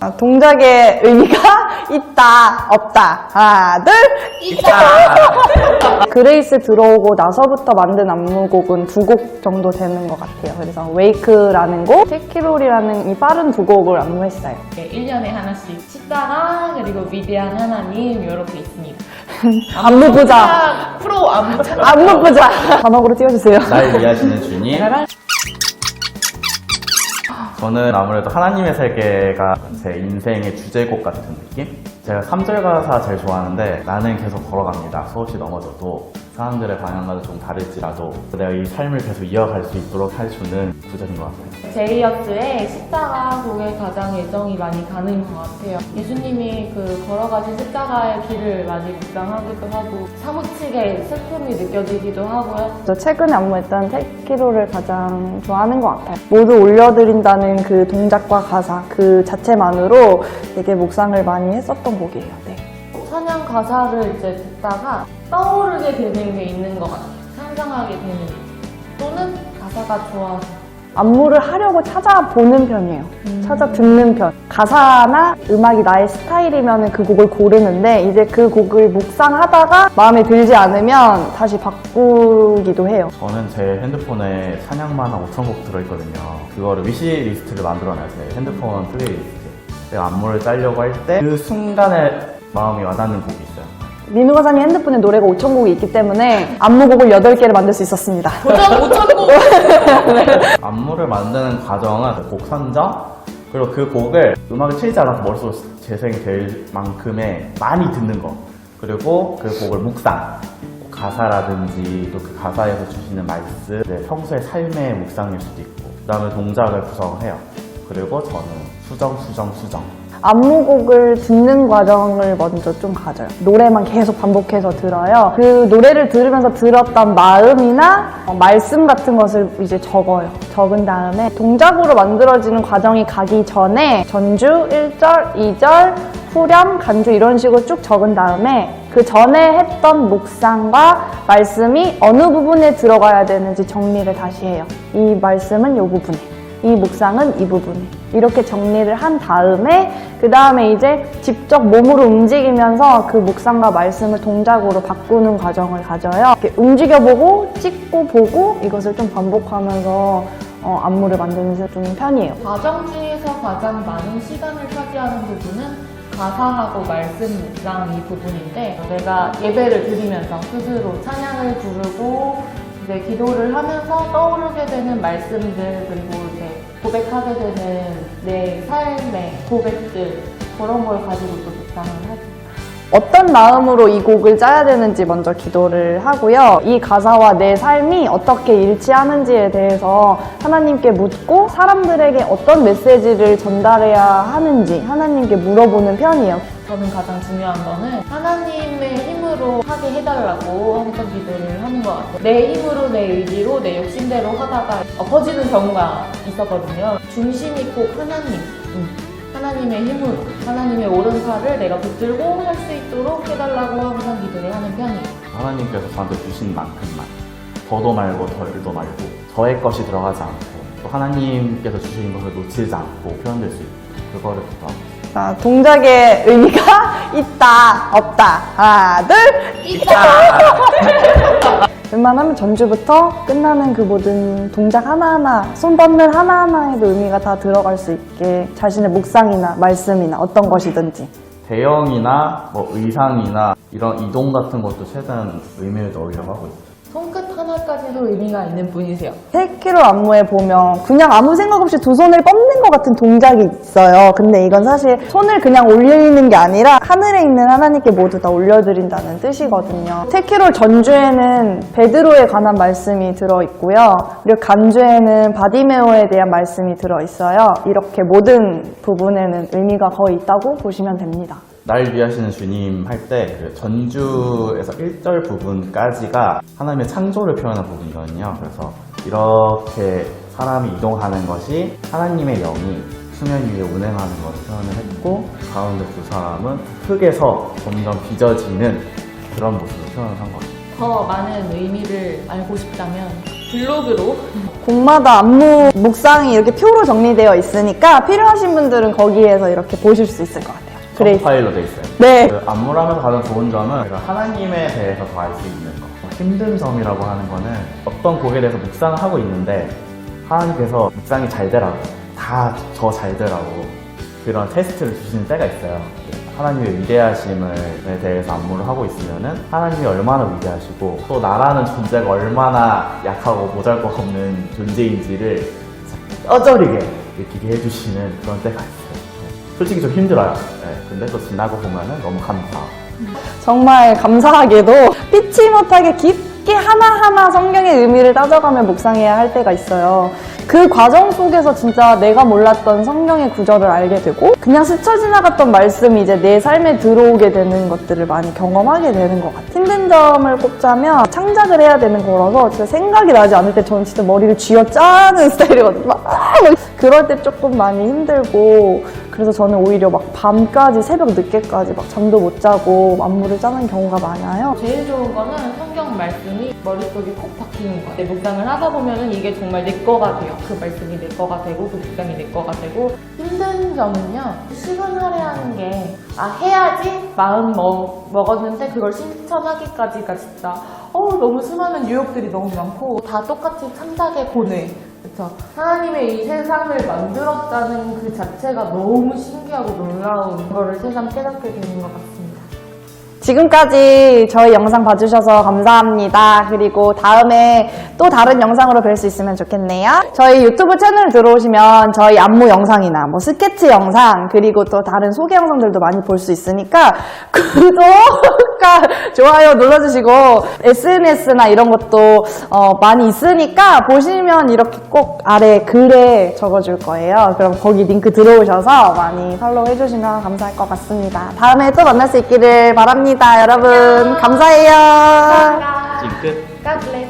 아, 동작의 의미가 있다, 없다. 하나, 둘. 그레이스 들어오고 나서부터 만든 안무곡은 두 곡 정도 되는 것 같아요. 그래서 웨이크라는 곡, 테키롤이라는 이 빠른 두 곡을 안무했어요. 네, 1년에 하나씩 십자가 그리고 위대한 하나님 이렇게 있습니다. 안무 보자. 아, 프로 안무 참 안무 보자. 자막으로 띄워주세요. 날 위하시는 주님. 저는 아무래도 하나님의 세계가 제 인생의 주제곡 같은 느낌? 제가 3절 가사 제일 좋아하는데 나는 계속 걸어갑니다. 수없이 넘어져도 사람들의 방향과는 좀 다를지라도 내가 이 삶을 계속 이어갈 수 있도록 해주는 구절인 것 같아요. 제이어스의 십자가 곡에 가장 애정이 많이 가는 것 같아요. 예수님이 그 걸어가신 십자가의 길을 많이 묵상하기도 하고 사무치게 슬픔이 느껴지기도 하고요. 저 최근에 안무했던 테키롤을 가장 좋아하는 것 같아요. 모두 올려드린다는 그 동작과 가사 그 자체만으로 되게 묵상을 많이 했었던 곡이에요. 네. 찬양 가사를 이제 듣다가 떠오르게 되는 게 있는 것 같아요. 상상하게 되는 게. 또는 가사가 좋아서 안무를 하려고 찾아보는 편이에요. 찾아 듣는 편. 가사나 음악이 나의 스타일이면 그 곡을 고르는데 이제 그 곡을 묵상하다가 마음에 들지 않으면 다시 바꾸기도 해요. 저는 제 핸드폰에 찬양만 한 5천 곡 들어있거든요. 그거를 위시리스트를 만들어놔요. 제 핸드폰 플레이리스트. 제가 안무를 짜려고 할 때 그 순간에 마음이 와닿는 곡이 있어요. 민우 가사님 핸드폰에 노래가 5천 곡이 있기 때문에 안무곡을 8개를 만들 수 있었습니다. 도전 5천 곡! 안무를 만드는 과정은 곡 선정 그리고 그 곡을 음악을 치지 않아서 머릿속에 재생이 될 만큼의 많이 듣는 거. 그리고 그 곡을 묵상. 가사라든지 또 그 가사에서 주시는 말씀 네, 평소의 삶의 묵상일 수도 있고 그 다음에 동작을 구성해요. 그리고 저는 수정 수정 수정 안무곡을 듣는 과정을 먼저 좀 가져요. 노래만 계속 반복해서 들어요. 그 노래를 들으면서 들었던 마음이나 어, 말씀 같은 것을 이제 적어요. 적은 다음에 동작으로 만들어지는 과정이 가기 전에 전주 1절, 2절, 후렴, 간주 이런 식으로 쭉 적은 다음에 그 전에 했던 묵상과 말씀이 어느 부분에 들어가야 되는지 정리를 다시 해요. 이 말씀은 이 부분에. 이 묵상은 이 부분에 이렇게 정리를 한 다음에 그 다음에 이제 직접 몸으로 움직이면서 그 묵상과 말씀을 동작으로 바꾸는 과정을 가져요. 이렇게 움직여보고 찍고 보고 이것을 좀 반복하면서 어, 안무를 만드는 좀 편이에요. 과정 중에서 가장 많은 시간을 차지하는 부분은 가사하고 말씀 묵상 이 부분인데 내가 예배를 드리면서 스스로 찬양을 부르고 이제 기도를 하면서 떠오르게 되는 말씀들 그리고 고백하게 되는 내 삶의 고백들 그런 걸 가지고 또 묵상을 하죠. 어떤 마음으로 이 곡을 짜야 되는지 먼저 기도를 하고요. 이 가사와 내 삶이 어떻게 일치하는지에 대해서 하나님께 묻고 사람들에게 어떤 메시지를 전달해야 하는지 하나님께 물어보는 편이에요. 저는 가장 중요한 거는 하나님의 힘으로 하게 해달라고 항상 기도를 하는 것 같아요. 내 힘으로, 내 의지로, 내 욕심대로 하다가 엎어지는 경우가 있었거든요. 중심이 꼭 하나님. 음. 하나님의 힘으로, 하나님의 오른팔을 내가 붙들고 할 수 있도록 해달라고 항상 기도를 하는 편이에요. 하나님께서 저한테 주신 만큼만 더도 말고 덜도 말고 저의 것이 들어가지 않고 또 하나님께서 주신 것을 놓치지 않고 표현될 수 있고 그거를 있어요. 자, 동작의 의미가 있다, 없다. 하나, 둘. 웬만하면 전주부터 끝나는 그 모든 동작 하나하나, 손 뻗는 하나하나에도 의미가 다 들어갈 수 있게 자신의 묵상이나 말씀이나 어떤 것이든지. 대형이나 뭐 의상이나 이런 이동 같은 것도 최대한 의미를 넣으려고 하고 있어요. 손끝 하나까지도 의미가 있는 분이세요. 3kg 안무에 보면 그냥 아무 생각 없이 두 손을 뻗는 것 같은 동작이 있어요. 근데 이건 사실 손을 그냥 올리는 게 아니라 하늘에 있는 하나님께 모두 다 올려드린다는 뜻이거든요. 3kg 전주에는 베드로에 관한 말씀이 들어있고요. 그리고 간주에는 바디메오에 대한 말씀이 들어있어요. 이렇게 모든 부분에는 의미가 거의 있다고 보시면 됩니다. 날 위하시는 주님 할 때 그 전주에서 1절 부분까지가 하나님의 창조를 표현한 부분이거든요. 그래서 이렇게 사람이 이동하는 것이 하나님의 영이 수면 위에 운행하는 것을 표현을 했고 가운데 두 사람은 흙에서 점점 빚어지는 그런 모습을 표현을 한 거죠. 더 많은 의미를 알고 싶다면 블로그로 곡마다 안무 묵상이 이렇게 표로 정리되어 있으니까 필요하신 분들은 거기에서 이렇게 보실 수 있을 것 같아요. 그래 그래. 파일로 돼 있어요. 네. 그 안무라면서 가장 좋은 점은 제가 하나님에 대해서 더 알 수 있는 거. 힘든 점이라고 하는 거는 어떤 곡에 대해서 묵상을 하고 있는데 하나님께서 묵상이 잘 되라고 다 저 잘 되라고 그런 테스트를 주시는 때가 있어요. 하나님의 위대하심에 대해서 안무를 하고 있으면은 하나님이 얼마나 위대하시고 또 나라는 존재가 얼마나 약하고 모잘것없는 존재인지를 뼈저리게 느끼게 해주시는 그런 때가 있어요. 네. 솔직히 좀 힘들어요. 네. 근데 또 지나고 보면은 너무 감사하고. 정말 감사하게도 피치 못하게 깊게 하나하나 성경의 의미를 따져가며 묵상해야 할 때가 있어요. 그 과정 속에서 진짜 내가 몰랐던 성경의 구절을 알게 되고 그냥 스쳐 지나갔던 말씀이 이제 내 삶에 들어오게 되는 것들을 많이 경험하게 되는 것 같아요. 힘든 점을 꼽자면 창작을 해야 되는 거라서 진짜 생각이 나지 않을 때 저는 진짜 머리를 쥐어 짜는 스타일이거든요. 막 그럴 때 조금 많이 힘들고 그래서 저는 오히려 막 밤까지 새벽 늦게까지 막 잠도 못 자고 안무를 짜는 경우가 많아요. 제일 좋은 거는 성경 말씀이 머릿속에 콕 박히는 거예요. 내 묵상을 하다 보면은 이게 정말 내 거가 돼요. 그 말씀이 내 거가 되고 그 묵상이 내 거가 되고 힘든 점은요. 시간 할애하는 게 아 해야지 마음 먹, 먹었는데 그걸 실천하기까지가 진짜 어 너무 수많은 유혹들이 너무 많고 다 똑같이 창작의 고뇌 그렇죠. 하나님의 이 세상을 만들었다는 그 자체가 너무 신기하고 놀라운 거를 새삼 깨닫게 되는 것 같습니다. 지금까지 저희 영상 봐주셔서 감사합니다. 그리고 다음에 또 다른 영상으로 뵐 수 있으면 좋겠네요. 저희 유튜브 채널 들어오시면 저희 안무 영상이나 뭐 스케치 영상 그리고 또 다른 소개 영상들도 많이 볼 수 있으니까 구독과 좋아요 눌러주시고 SNS나 이런 것도 어, 많이 있으니까 보시면 이렇게 꼭 아래 글에 적어줄 거예요. 그럼 거기 링크 들어오셔서 많이 팔로우 해주시면 감사할 것 같습니다. 다음에 또 만날 수 있기를 바랍니다. 여러분 감사해요. 지금 끝.